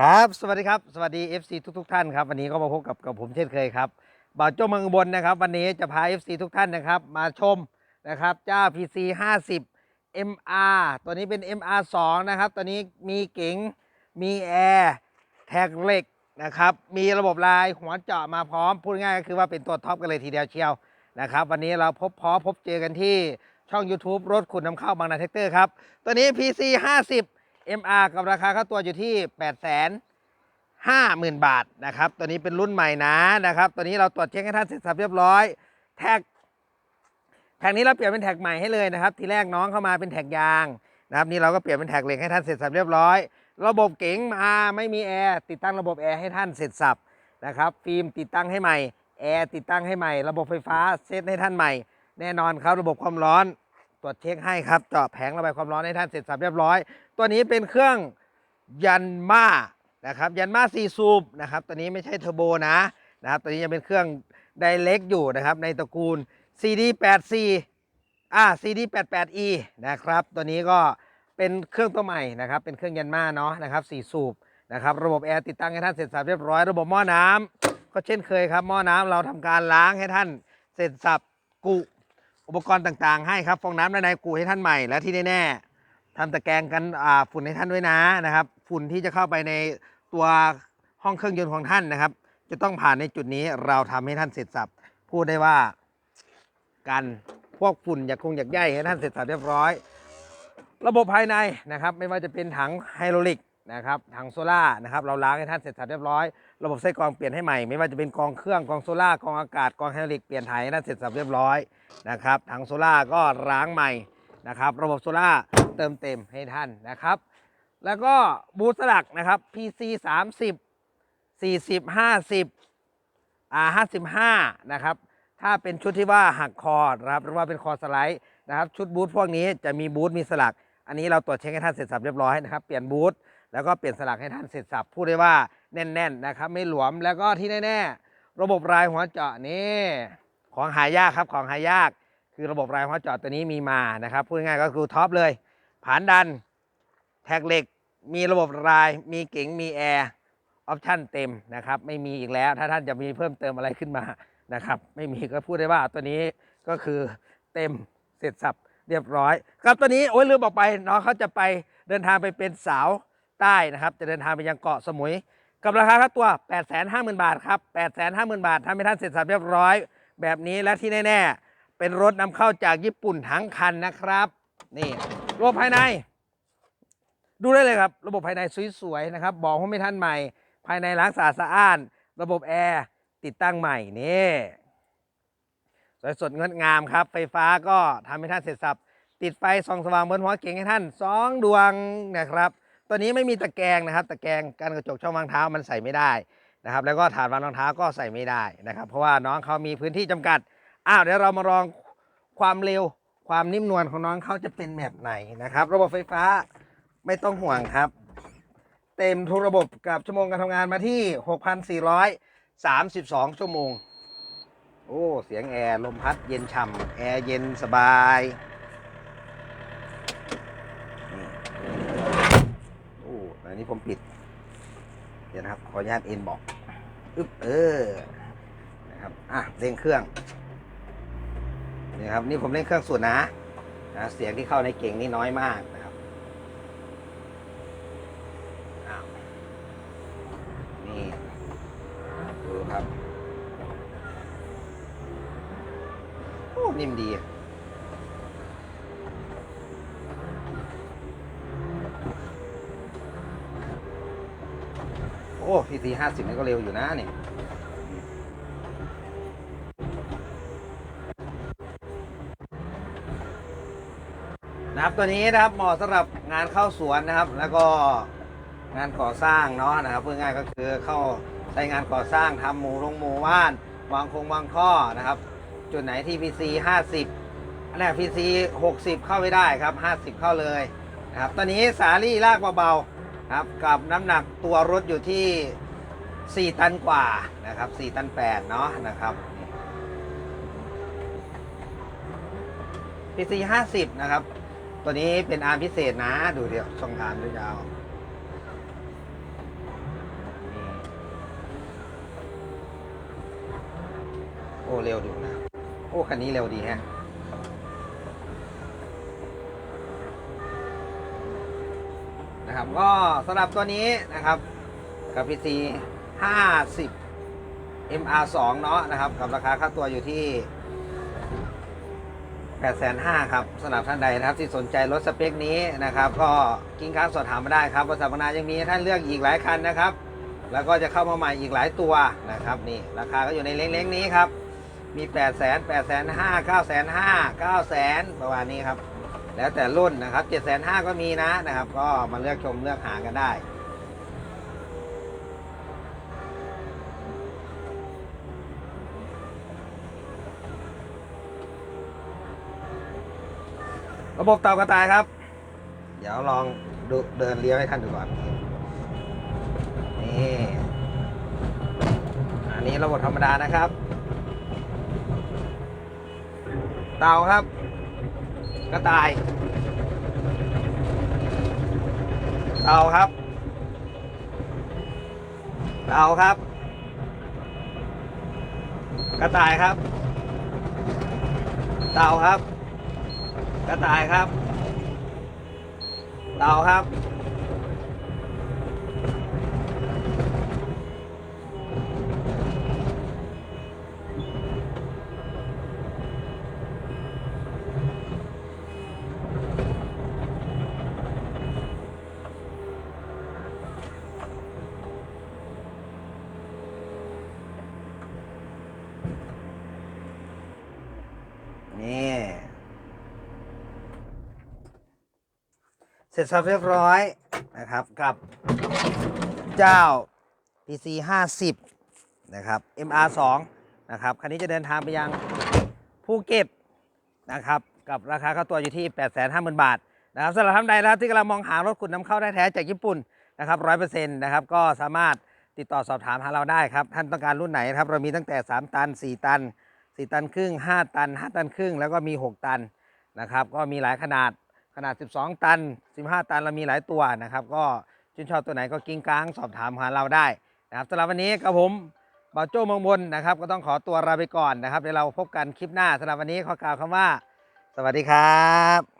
ครับ สวัสดีครับ สวัสดี FC ทุกทุกท่านครับ วันนี้ก็มาพบกับกับผมเช่นเคยครับบ่าวโจ้เมืองบนนะครับ วันนี้จะพา FC ทุกท่านนะครับ มาชมนะครับเจ้า PC 50 MR ตัวนี้เป็น MR 2นะครับ ตัวนี้มีเก๋ง มีแอร์แท็กเหล็กนะครับ มีระบบลายหัวเจาะมาพร้อม พูดง่ายก็คือว่าเป็นตัวท็อปกันเลยทีเดียวเชียวนะครับ วันนี้เราพบพอพบเจอกันที่ช่อง YouTube รถขุดนำเข้าบางนาเทคเตอร์ครับ ตัวนี้ PC 50 MR กับราคาค่าตัวอยู่ที่8 50,000 บาทนะครับ ตัวนี้เป็นรุ่นใหม่นะนะครับ ตัวนี้เราตรวจเช็คให้ท่านเสร็จสับเรียบร้อย แท็ก แท็กนี้เราเปลี่ยนเป็นแท็กใหม่ให้เลยนะครับ ทีแรกน้องเข้ามาเป็นแท็กยางนะครับ นี่เราก็เปลี่ยนเป็นแท็กเหล็กให้ท่านเสร็จสับเรียบร้อย ระบบเก๋งมาไม่มีแอร์ติดตั้งระบบแอร์ให้ท่านเสร็จสับนะครับ ฟิล์มติดตั้งให้ใหม่ แอร์ติดตั้งให้ใหม่ ระบบไฟฟ้าเซตให้ท่านใหม่ แน่นอนครับระบบความร้อน ตรวจเช็คให้ครับเจาะแผงระบายความร้อนให้ท่านเสร็จสับเรียบร้อย ตัวนี้เป็นเครื่องยันมานะครับยันมาซีซูบนะครับตัวนี้ไม่ใช่เทอร์โบนะนะครับตัวนี้ยังเป็นเครื่องไดเ c กอยู่นะครับในตระกูล CD84 อ่า CD88E นะครับตัวนี้ก็เป็นเครื่องตัวใหม่นะครับเป็นเครื่องยันมาเนาะนะครับสี่สูบนะครับระบบแอร์ติดตั้งให้ท่านเสร็จสับเรียบร้อย ระบบหม้อน้ำก็เช่นเคยครับหม้อน้ำเราทำการล้างให้ท่านเสร็จสับกุ อุปกรณ์ต่างๆ ให้ครับฟองน้ำด้านในกุให้ท่านใหม่และที่แน่ๆทำตะแกรงกันฝุ่นให้ท่านด้วยนะนะครับ ฝุ่นที่จะเข้าไปในตัวห้องเครื่องยนต์ของท่านนะครับ จะต้องผ่านในจุดนี้เราทำให้ท่านเสร็จสับพูดได้ว่ากันพวกฝุ่นอยากคงอยากใยให้ท่านเสร็จสับเรียบร้อย ระบบภายในนะครับ ไม่ว่าจะเป็นถังไฮโดรลิก นะครับถังโซล่านะครับเราล้างให้ท่านเสร็จสับเรียบร้อย ระบบไส้กรองเปลี่ยนให้ใหม่ไม่ว่าจะเป็นกองเครื่องกองโซล่ากองอากาศกองไฮดรลิกเปลี่ยนถ่ายให้ท่านเสร็จสับเรียบร้อยนะครับถังโซล่าก็ล้างใหม่นะครับระบบโซล่าเติมเต็มให้ท่านนะครับ แล้วก็บูสลักนะครับ PC 30 40 50อ่า55นะครับถ้าเป็นชุดที่ว่าหักคอนะครับหรือว่าเป็นคอสไลด์นะครับชุดบูทพวกนี้จะมีบูทมีสลัก อันนี้เราตรวจเช็คให้ท่านเสร็จสับเรียบร้อยนะครับเปลี่ยนบูท แล้วก็เปลี่ยนสลักให้ท่านเสร็จสับพูดได้ว่าแน่นๆนะครับ ไม่หลวมแล้วก็ที่แน่ๆระบบรายหัวเจาะนี่ของหายากครับของหายาก คือระบบรายหัวเจาะตัวนี้มีมานะครับพูดง่ายก็คือท็อปเลยผานดันแท็กเหล็ก มีระบบรายมีเก๋งมีแอร์ออปชั่นเต็มนะครับไม่มีอีกแล้วถ้าท่านจะมีเพิ่มเติมอะไรขึ้นมานะครับ ไม่มีก็พูดได้ว่าตัวนี้ก็คือเต็มเสร็จสับเรียบร้อย ครับตัวนี้โอ้ยลืมบอกไปน้องเขาจะไปเดินทางไปเป็นสาว ใต้นะครับ จะเดินทางไปยังเกาะสมุย กับราคาค่าตัว 8 5 0 0 0 0 บาทครับ 8 5 0 0 0 0 บาททำให้ท่านเสร็จสับเรียบร้อย แบบนี้และที่แน่ ๆ เป็นรถนำเข้าจากญี่ปุ่นทั้งคันนะครับ นี่ระบบภายใน ดูได้เลยครับ ระบบภายในสวยๆนะครับบอกว่าไม่ท่านใหม่ ภายในล้างสะอาดสะอ้าน ระบบแอร์ติดตั้งใหม่นี่สวยสดงดงามครับ ไฟฟ้าก็ทำให้ท่านเสร็จสับติดไฟส่องสว่างบนหัวเก๋งให้ท่านสองดวงนะครับ ตัวนี้ไม่มีตะแกรงนะครับตะแกรงการกระจกช่องวางเท้ามันใส่ไม่ได้นะครับ แล้วก็ฐานวางรองเท้าก็ใส่ไม่ได้นะครับ เพราะว่าน้องเขามีพื้นที่จำกัดอ้าวเดี๋ยวเรามาลองความเร็วความนิ่มนวลของน้องเขาจะเป็นแบบไหนนะครับ ระบบไฟฟ้าไม่ต้องห่วงครับ เต็มทุกระบบกับชั่วโมงการทำงานมาที่ 6,432 ชั่วโมง โอ้ เสียงแอร์ ลมพัดเย็นฉ่ำแอร์เย็นสบายนี่โอ้อั นนี้ผมปิด เดี๋ยวนะครับ ขออนุญาตเอ็นบอกอึ๊บเออ นะครับ อะเร่งเครื่อง นี่ครับ นี่ผมเร่งเครื่องสุดนะนะ เสียงที่เข้าในเก่งนี่น้อยมากนะครับอ้าวนี่ ดูครับ โอ้ นิ่มดี โอ้พี ซีห้าสิบนี่ก็เร็วอยู่นะเนี่ยนะครับตัวนี้นะครับเหมาะสำหรับงานเข้าสวนนะครับ แล้วก็งานก่อสร้างเนาะนะครับเพื่อง่ายก็คือเข้าใช้งานก่อสร้างทำหมู่ลงหมู่บ้าน วางคงวางท่อนะครับ จุดไหนที่ PC 50อันนี้ PC 60 เข้าไม่ได้ครับ 50 เข้าเลยนะครับตอนนี้สาลี่ลากเบาๆครับกับน้ำหนักตัวรถอยู่ที่ 4 ตันกว่านะครับ 4 ตัน8เนาะนะครับ PC 50 นะครับ ตัวนี้เป็นอาร์มพิเศษนะ ดูเดี๋ยวช่องทางด้วยาวโอ้เร็วดูนะ โอ้ คันนี้เร็วดีฮะนะครับก็สำหรับตัวนี้นะครับกับพีซี 50 MR2 เนาะนะครับ กับราคาค่าตัวอยู่ที่ 8,500ครับสำหรับท่านใดนะครับที่สนใจรถสเปคนี้นะครับ ก็กิ้งค้างสอบถามมาได้ครับบริษัทพนายังมีให้ท่านเลือกอีกหลายคันนะครับ แล้วก็จะเข้ามาใหม่อีกหลายตัวนะครับนี่ราคาก็อยู่ในเล้งๆนี้ครับมี8 0 0 0 0 0 8 5 0 0 0 9 5 0 0 9 0 0 0ประมาณนี้ครับ แล้วแต่รุ่นนะครับ7 5 0 0 0ก็มีนะนะครับ ก็มาเลือกชมเลือกหากันได้ ระบบเตากระต่ายครับ เดี๋ยวลองดูเดินเลี้ยวให้ท่านดูก่อน นี่ อันนี้ระบบธรรมดานะครับ เตาครับ กระต่าย เตาครับ เตาครับ กระต่ายครับ เตาครับ กระต่ายครับ เต่าครับ เสร็จสับเรียบร้อยนะครับกับเจ้า PC 50นะครับ MR 2นะครับคันนี้จะเดินทางไปยังภูเก็ตนะครับกับราคาค่าตัวอยู่ที่ 850,000 บาทนะครับสำหรับท่านใดนะครับที่กำลังมองหารถขุนนำเข้าได้แท้จากญี่ปุ่นนะครับ100%นะครับก็สามารถติดต่อสอบถามหาเราได้ครับ ท่านต้องการรุ่นไหนครับ เรามีตั้งแต่ 3 ตัน 4 ตัน 4 ตันครึ่ง 5 ตัน 5 ตันครึ่ง แล้วก็มี 6 ตันนะครับ ก็มีหลายขนาด ขนาด 12 ตัน 15 ตันเรามีหลายตัวนะครับ ก็ชื่นชอบตัวไหนก็กิ้งก้างสอบถามหาเราได้นะครับสำหรับวันนี้กับผมบ่าวโจ้มองบนนะครับ ก็ต้องขอตัวลาไปก่อนนะครับเดี๋ยวเราพบกันคลิปหน้าสำหรับวันนี้ขอกล่าวคำว่า สวัสดีครับ